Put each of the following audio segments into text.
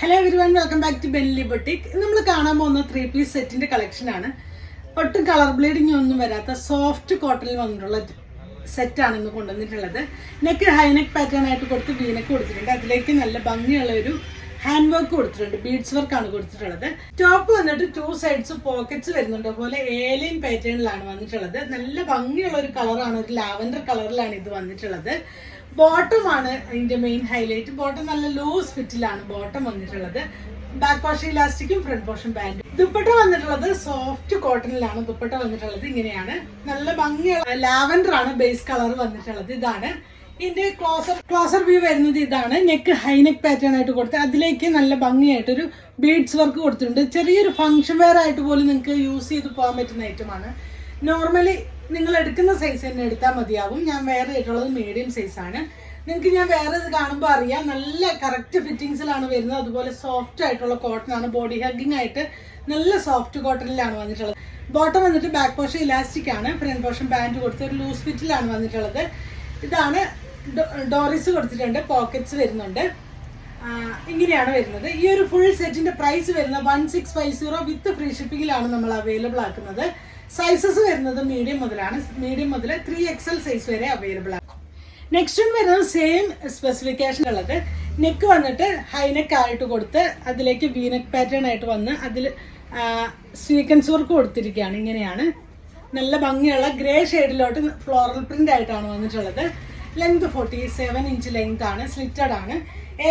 Hello every one welcome back to belly boutique നമ്മൾ കാണാൻ പോകുന്ന ത്രീ പീസ് സെറ്റിന്റെ കളക്ഷൻ ആണ്. ഒട്ടും കളർ ബ്ലീഡിംഗ് ഒന്നും വരാത്ത സോഫ്റ്റ് കോട്ടണിൽ വന്നിട്ടുള്ള സെറ്റാണ് ഇന്ന് കൊണ്ടുവന്നിട്ടുള്ളത്. നെക്ക് ഹൈനെക്ക് പാറ്റേൺ ആയിട്ട് കൊടുത്ത് വീനക്ക് കൊടുത്തിട്ടുണ്ട്. അതിലേക്ക് നല്ല ഭംഗിയുള്ള ഒരു ഹാൻഡ് വർക്ക് കൊടുത്തിട്ടുണ്ട് ബീഡ്സ് വർക്ക് ആണ് കൊടുത്തിട്ടുള്ളത്. ടോപ്പ് വന്നിട്ട് ടു സൈഡ്സ് പോക്കറ്റ്സ് വരുന്നുണ്ട്. അതുപോലെ ഏലിയൻ പാറ്റേണിലാണ് വന്നിട്ടുള്ളത്. നല്ല ഭംഗിയുള്ള ഒരു കളറാണ് ഒരു ലാവൻഡർ കളറിലാണ് ഇത് വന്നിട്ടുള്ളത്. ബോട്ടം ആണ് ഇതിന്റെ മെയിൻ ഹൈലൈറ്റ് ബോട്ടം നല്ല ലൂസ് ഫിറ്റിലാണ് ബോട്ടം വന്നിട്ടുള്ളത്. ബാക്ക് പോർഷൻ ഇലാസ്റ്റിക്കും ഫ്രണ്ട് പോർഷൻ ബാൻഡ് ദുപ്പട്ട വന്നിട്ടുള്ളത് സോഫ്റ്റ് കോട്ടണിലാണ് ദുപ്പട്ട വന്നിട്ടുള്ളത് ഇങ്ങനെയാണ്. നല്ല ഭംഗിയുള്ള ലാവൻഡർ ആണ് ബേസ് കളർ വന്നിട്ടുള്ളത്. ഇതാണ്. ഇതിന്റെ ക്ലോസർ ക്ലോസർ വ്യൂ വരുന്നത് ഇതാണ്. നെക്ക് ഹൈനെക്ക് പാറ്റേൺ ആയിട്ട് കൊടുത്ത് അതിലേക്ക് നല്ല ഭംഗിയായിട്ട് ഒരു ബീഡ്സ് വർക്ക് കൊടുത്തിട്ടുണ്ട്. ചെറിയൊരു ഫംഗ്ഷൻ വെയർ ആയിട്ട് പോലും നിങ്ങൾക്ക് യൂസ് ചെയ്ത് പോകാൻ പറ്റുന്ന ഐറ്റമാണ് നോർമലി നിങ്ങൾ എടുക്കുന്ന സൈസ് തന്നെ എടുത്താൽ മതിയാവും. ഞാൻ വേറെ ആയിട്ടുള്ളത് മീഡിയം സൈസ് ആണ്. നിങ്ങൾക്ക് ഞാൻ വേറെ ഇത് കാണുമ്പോൾ അറിയാം. നല്ല കറക്റ്റ് ഫിറ്റിങ്സിലാണ് വരുന്നത്. അതുപോലെ സോഫ്റ്റ് ആയിട്ടുള്ള കോട്ടൺ ആണ്. ബോഡി ഹഗ്ഗിങ് ആയിട്ട് നല്ല സോഫ്റ്റ് കോട്ടണിലാണ് വന്നിട്ടുള്ളത്. ബോട്ടം വന്നിട്ട് ബാക്ക് പോർഷൻ ഇലാസ്റ്റിക് ആണ്. ഫ്രണ്ട് പോർഷൻ പാന്റ് കൊടുത്ത് ഒരു ലൂസ് ഫിറ്റിലാണ് വന്നിട്ടുള്ളത്. ഇതാണ് ഡോറിസ് കൊടുത്തിട്ടുണ്ട് പോക്കറ്റ്സ് വരുന്നുണ്ട്. ഇങ്ങനെയാണ് വരുന്നത്. ഈ ഒരു ഫുൾ സെറ്റിന്റെ പ്രൈസ് വരുന്നത് one six five zero with free ഷിപ്പിംഗിലാണ് നമ്മൾ അവൈലബിൾ ആക്കുന്നത്. സൈസസ് വരുന്നത് മീഡിയം മുതലാണ്. മീഡിയം മുതൽ ത്രീ എക്സൽ സൈസ് വരെ അവൈലബിൾ ആണ് നെക്സ്റ്റ് വരുന്നത് സെയിം സ്പെസിഫിക്കേഷൻ ഉള്ളത്. നെക്ക് വന്നിട്ട് ഹൈനെക്ക് ആയിട്ട് കൊടുത്ത് അതിലേക്ക് വീനെക്ക് പാറ്റേൺ ആയിട്ട് വന്ന് അതിൽ സ്വീക്കൻസ് വർക്ക് കൊടുത്തിരിക്കുകയാണ്. ഇങ്ങനെയാണ്. നല്ല ഭംഗിയുള്ള ഗ്രേ ഷെയ്ഡിലോട്ട് ഫ്ലോറൽ പ്രിന്റ് ആയിട്ടാണ് വന്നിട്ടുള്ളത്. Length forty seven inch length ആണ് സ്ലിറ്റഡ് ആണ്.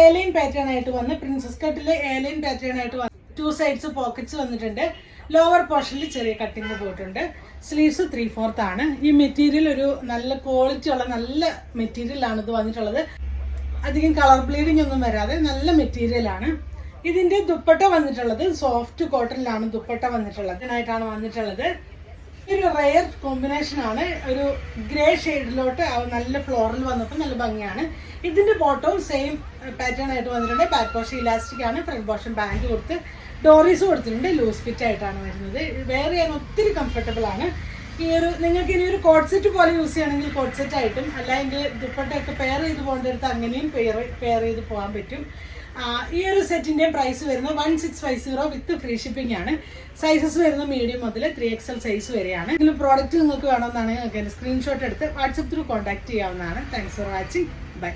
ഏലൈൻ പാറ്റേൺ ആയിട്ട് വന്ന് പ്രിൻസസ് കട്ടിലെ ഏലൈൻ പാറ്റേൺ ആയിട്ട് വന്ന് ടു സൈഡ്സ് പോക്കറ്റ്സ് വന്നിട്ടുണ്ട്. ലോവർ പോർഷനിൽ ചെറിയ കട്ടിങ് പോയിട്ടുണ്ട്. സ്ലീവ്സ് ത്രീ ഫോർത്ത് ആണ്. ഈ മെറ്റീരിയൽ ഒരു നല്ല ക്വാളിറ്റി ഉള്ള നല്ല മെറ്റീരിയൽ ആണ് ഇത് വന്നിട്ടുള്ളത്. അധികം കളർ ബ്ലീഡിംഗ് ഒന്നും വരാതെ നല്ല മെറ്റീരിയൽ ആണ്. ഇതിന്റെ ദുപ്പട്ട വന്നിട്ടുള്ളത് സോഫ്റ്റ് കോട്ടണിലാണ് ദുപ്പട്ട വന്നിട്ടുള്ളത്. ഇതിനായിട്ടാണ് വന്നിട്ടുള്ളത്. ഒരു റയർ കോമ്പിനേഷൻ ആണ്. ഒരു ഗ്രേ ഷെയ്ഡിലോട്ട് നല്ല ഫ്ലോറിൽ വന്നപ്പോൾ നല്ല ഭംഗിയാണ്. ഇതിന്റെ ബോട്ടവും സെയിം പാറ്റേൺ ആയിട്ട് വന്നിട്ടുണ്ട്. ബാക്ക് പോർഷൻ ഇലാസ്റ്റിക് ആണ്. ഫ്രണ്ട് പോർഷൻ ബാൻഡ് കൊടുത്ത് ഡോറീസ് കൊടുത്തിട്ടുണ്ട്. ലൂസ് ഫിറ്റ് ആയിട്ടാണ് വരുന്നത്. വേറെ ഒത്തിരി കംഫർട്ടബിൾ ആണ്. ഈ ഒരു നിങ്ങൾക്ക് ഇനി ഒരു കോട്ട് സെറ്റ് പോലെ യൂസ് ചെയ്യണമെങ്കിൽ കോട്ട് സെറ്റ് ആയിട്ടും അല്ലെങ്കിൽ ദുപ്പട്ടയൊക്കെ പെയർ ചെയ്ത് പോകേണ്ടടുത്ത് അങ്ങനെയും പെയർ പെയർ ചെയ്ത് പോകാൻ പറ്റും. ഈ ഒരു സെറ്റിന്റെ പ്രൈസ് വരുന്നത് one six five zero with free shipping ആണ്. സൈസസ് വരുന്നത് മീഡിയം മുതൽ ത്രീ എക്സ് എൽ സൈസ് വരെയാണ്. ഇതിൽ പ്രോഡക്റ്റ് നിങ്ങൾക്ക് വേണമെന്നാണ് നിങ്ങൾക്ക് സ്ക്രീൻഷോട്ട് എടുത്ത് വാട്സപ്പ് ത്രൂ കോൺടാക്ട് ചെയ്യാവുന്നതാണ്. Thanks for watching bye